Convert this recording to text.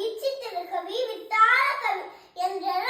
கவி சித்திர கவி வித்தார கவி என்றெல்லாம்